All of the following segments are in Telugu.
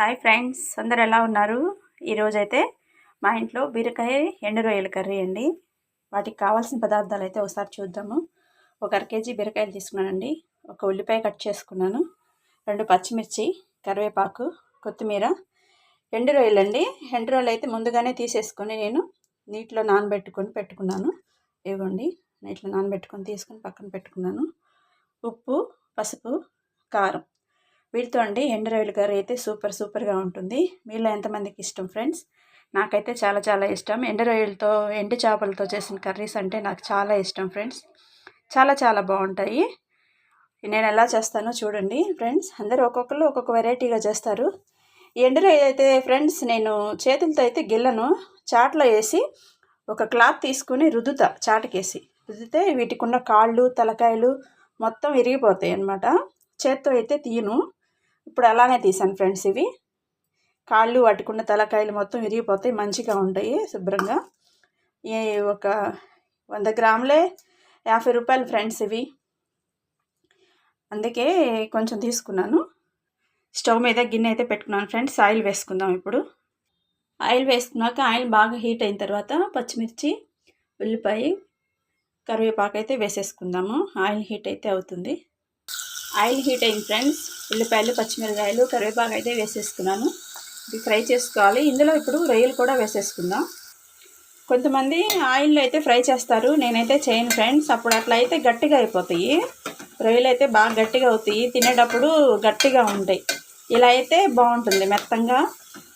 హాయ్ ఫ్రెండ్స్ అందరు ఎలా ఉన్నారు? ఈరోజైతే మా ఇంట్లో బీరకాయ ఎండు రొయ్యల కర్రీ అండి. వాటికి కావాల్సిన పదార్థాలు అయితే ఒకసారి చూద్దాము. ఒక అర కేజీ బీరకాయలు తీసుకున్నానండి. ఒక ఉల్లిపాయ కట్ చేసుకున్నాను. రెండు పచ్చిమిర్చి కరివేపాకు కొత్తిమీర. ఎండు రొయ్యలు అండి ఎండు రొయ్యలు అయితే ముందుగానే తీసేసుకొని నేను నీటిలో నానబెట్టుకొని పెట్టుకున్నాను. ఇవ్వండి. నీటిలో నానబెట్టుకొని తీసుకొని పక్కన పెట్టుకున్నాను. ఉప్పు పసుపు కారం. వీటితో అండి ఎండు కర్రీ అయితే సూపర్ సూపర్గా ఉంటుంది. మీలో ఎంతమందికి ఇష్టం ఫ్రెండ్స్? నాకైతే చాలా చాలా ఇష్టం. ఎండు ఎండు చేపలతో చేసిన కర్రీస్ అంటే నాకు చాలా ఇష్టం ఫ్రెండ్స్. చాలా చాలా బాగుంటాయి. నేను ఎలా చేస్తానో చూడండి ఫ్రెండ్స్. అందరూ ఒక్కొక్కరు ఒక్కొక్క వెరైటీగా చేస్తారు. ఎండు అయితే ఫ్రెండ్స్ నేను చేతులతో అయితే గిల్లను చాట్లో వేసి ఒక క్లాత్ తీసుకుని రుద్దుతా చాటకేసి. రుద్దితే వీటికి ఉన్న కాళ్ళు తలకాయలు మొత్తం విరిగిపోతాయి అన్నమాట చేత్తో అయితే తీయను. ఇప్పుడు అలానే తీసాను ఫ్రెండ్స్ ఇవి. కాళ్ళు పట్టుకున్న తలకాయలు మొత్తం విరిగిపోతాయి మంచిగా ఉంటాయి శుభ్రంగా. ఈ ఒక వంద గ్రాములే యాభై రూపాయలు ఫ్రెండ్స్ ఇవి. అందుకే కొంచెం తీసుకున్నాను. స్టవ్ మీద గిన్నె అయితే పెట్టుకున్నాను ఫ్రెండ్స్ ఆయిల్ వేసుకుందాం ఇప్పుడు. ఆయిల్ వేసుకున్నాక ఆయిల్ బాగా హీట్ అయిన తర్వాత పచ్చిమిర్చి ఉల్లిపాయ కరివేపాకు అయితే వేసేసుకుందాము. ఆయిల్ హీట్ అయితే అవుతుంది. ఆయిల్ హీట్ అయింది ఫ్రెండ్స్ ఉల్లిపాయలు పచ్చిమిరకాయలు కరివేపాకు అయితే వేసేసుకున్నాను. ఇది ఫ్రై చేసుకోవాలి. ఇందులో ఇప్పుడు రొయ్యలు కూడా వేసేసుకుందాం. కొంతమంది ఆయిల్లో అయితే ఫ్రై చేస్తారు. నేనైతే చేయను ఫ్రెండ్స్. అప్పుడు అట్లా అయితే గట్టిగా అయిపోతాయి. రొయ్యలు అయితే బాగా గట్టిగా అవుతాయి. తినేటప్పుడు గట్టిగా ఉంటాయి. ఇలా అయితే బాగుంటుంది మెత్తంగా.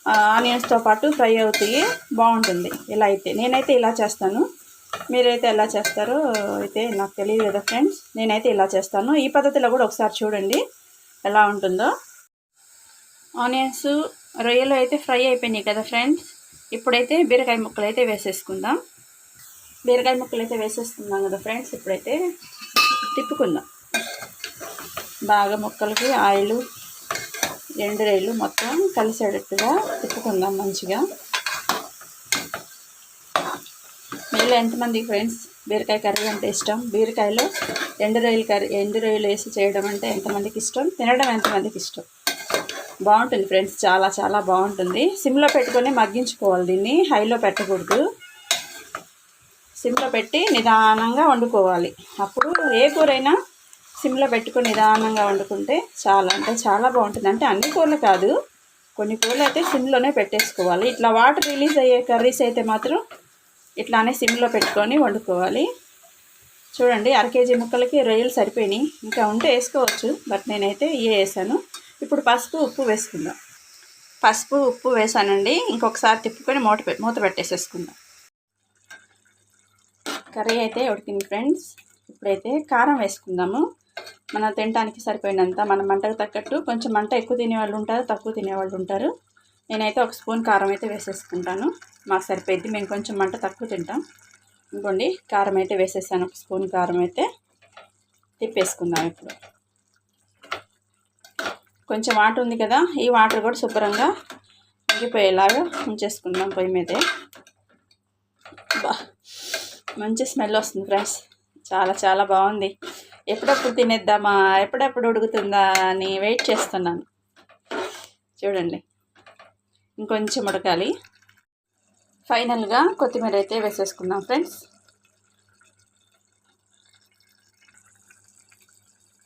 ఆనియన్స్తో పాటు ఫ్రై అవుతాయి. బాగుంటుంది. ఇలా అయితే నేనైతే ఇలా చేస్తాను. మీరైతే ఎలా చేస్తారో అయితే నాకు తెలియదు కదా ఫ్రెండ్స్. నేనైతే ఇలా చేస్తాను. ఈ పద్ధతిలో కూడా ఒకసారి చూడండి. ఎలా ఉంటుందో. ఆనియన్స్ రొయ్యలు అయితే ఫ్రై అయిపోయినాయి కదా ఫ్రెండ్స్. ఇప్పుడైతే బీరకాయ ముక్కలు అయితే వేసేసుకుందాం. బీరకాయ ముక్కలు అయితే వేసేసుకుందాం కదా ఫ్రెండ్స్. ఇప్పుడైతే తిప్పుకుందాం. బాగా ముక్కలకి ఆయిల్ ఎండు రొయ్యలు మొత్తం కలిసేటట్టుగా తిప్పుకుందాం మంచిగా. మీలో ఎంతమంది ఫ్రెండ్స్? బీరకాయ కర్రీ అంటే ఇష్టం. బీరకాయలో ఎండు రొయ్యలు కర్రీ ఎండు రొయ్యలు వేసి చేయడం అంటే ఎంతమందికి ఇష్టం? తినడం ఎంతమందికి ఇష్టం? బాగుంటుంది ఫ్రెండ్స్. చాలా చాలా బాగుంటుంది. సిమ్లో పెట్టుకొని మగ్గించుకోవాలి దీన్ని. హైలో పెట్టకూడదు. సిమ్లో పెట్టి నిదానంగా వండుకోవాలి. అప్పుడు ఏ కూరైనా సిమ్లో పెట్టుకొని నిదానంగా వండుకుంటే చాలా అంటే చాలా బాగుంటుంది. అంటే అన్ని కూరలు కాదు. కొన్ని కూరలు అయితే సిమ్లోనే పెట్టేసుకోవాలి. ఇట్లా వాటర్ రిలీజ్ అయ్యే కర్రీస్ అయితే మాత్రం ఇట్లానే సిమ్లో పెట్టుకొని వండుకోవాలి. చూడండి అర కేజీ ముక్కలకి రొయ్యలు సరిపోయినాయి. ఇంకా ఉంటే వేసుకోవచ్చు బట్ నేనైతే ఇవే వేసాను. ఇప్పుడు పసుపు ఉప్పు వేసుకుందాం. పసుపు ఉప్పు వేసానండి. ఇంకొకసారి తిప్పుకొని మూత మూత పెట్టేసేసుకుందాం. కర్రీ అయితే ఉడికింది ఫ్రెండ్స్. ఇప్పుడైతే కారం వేసుకుందాము. మనం తినడానికి సరిపోయినంత మన మంటకు తగ్గట్టు కొంచెం మంట ఎక్కువ తినేవాళ్ళు ఉంటారు తక్కువ తినేవాళ్ళు ఉంటారు. నేనైతే ఒక స్పూన్ కారం అయితే వేసేసుకుంటాను. మాకు సరిపోయింది. మేము కొంచెం మంట తక్కువ తింటాం. ఇంకోండి కారం అయితే వేసేసాను. ఒక స్పూన్ కారం అయితే తిప్పేసుకుందాం ఇప్పుడు. కొంచెం వాటర్ ఉంది కదా ఈ వాటర్ కూడా శుభ్రంగా ఇంగిపోయేలాగా ఉంచేసుకుందాం పొయ్యి మీదే. బా మంచి స్మెల్ వస్తుంది ఫ్రెండ్స్. చాలా చాలా బాగుంది. ఎప్పుడప్పుడు తినేద్దామా? ఎప్పుడెప్పుడు ఉడుకుతుందా అని వెయిట్ చేస్తున్నాను. చూడండి. ఇంకొంచెం ఉడకాలి. ఫైనల్గా కొత్తిమీర అయితే వేసేసుకుందాం ఫ్రెండ్స్.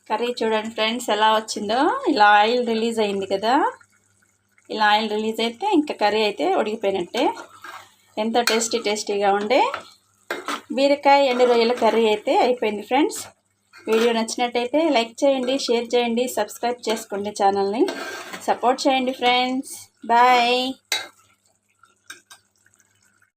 కర్రీ చూడండి ఫ్రెండ్స్ ఎలా వచ్చిందో. ఇలా ఆయిల్ రిలీజ్ అయింది కదా. ఇలా ఆయిల్ రిలీజ్ అయితే ఇంకా కర్రీ అయితే ఉడికిపోయినట్టే. ఎంతో టేస్టీ టేస్టీగా ఉండే బీరకాయ ఎండు రొయ్యల కర్రీ అయితే అయిపోయింది ఫ్రెండ్స్. వీడియో నచ్చినట్టయితే లైక్ చేయండి షేర్ చేయండి సబ్స్క్రైబ్ చేసుకోండి ఛానల్ని. సపోర్ట్ చేయండి ఫ్రెండ్స్. Bye!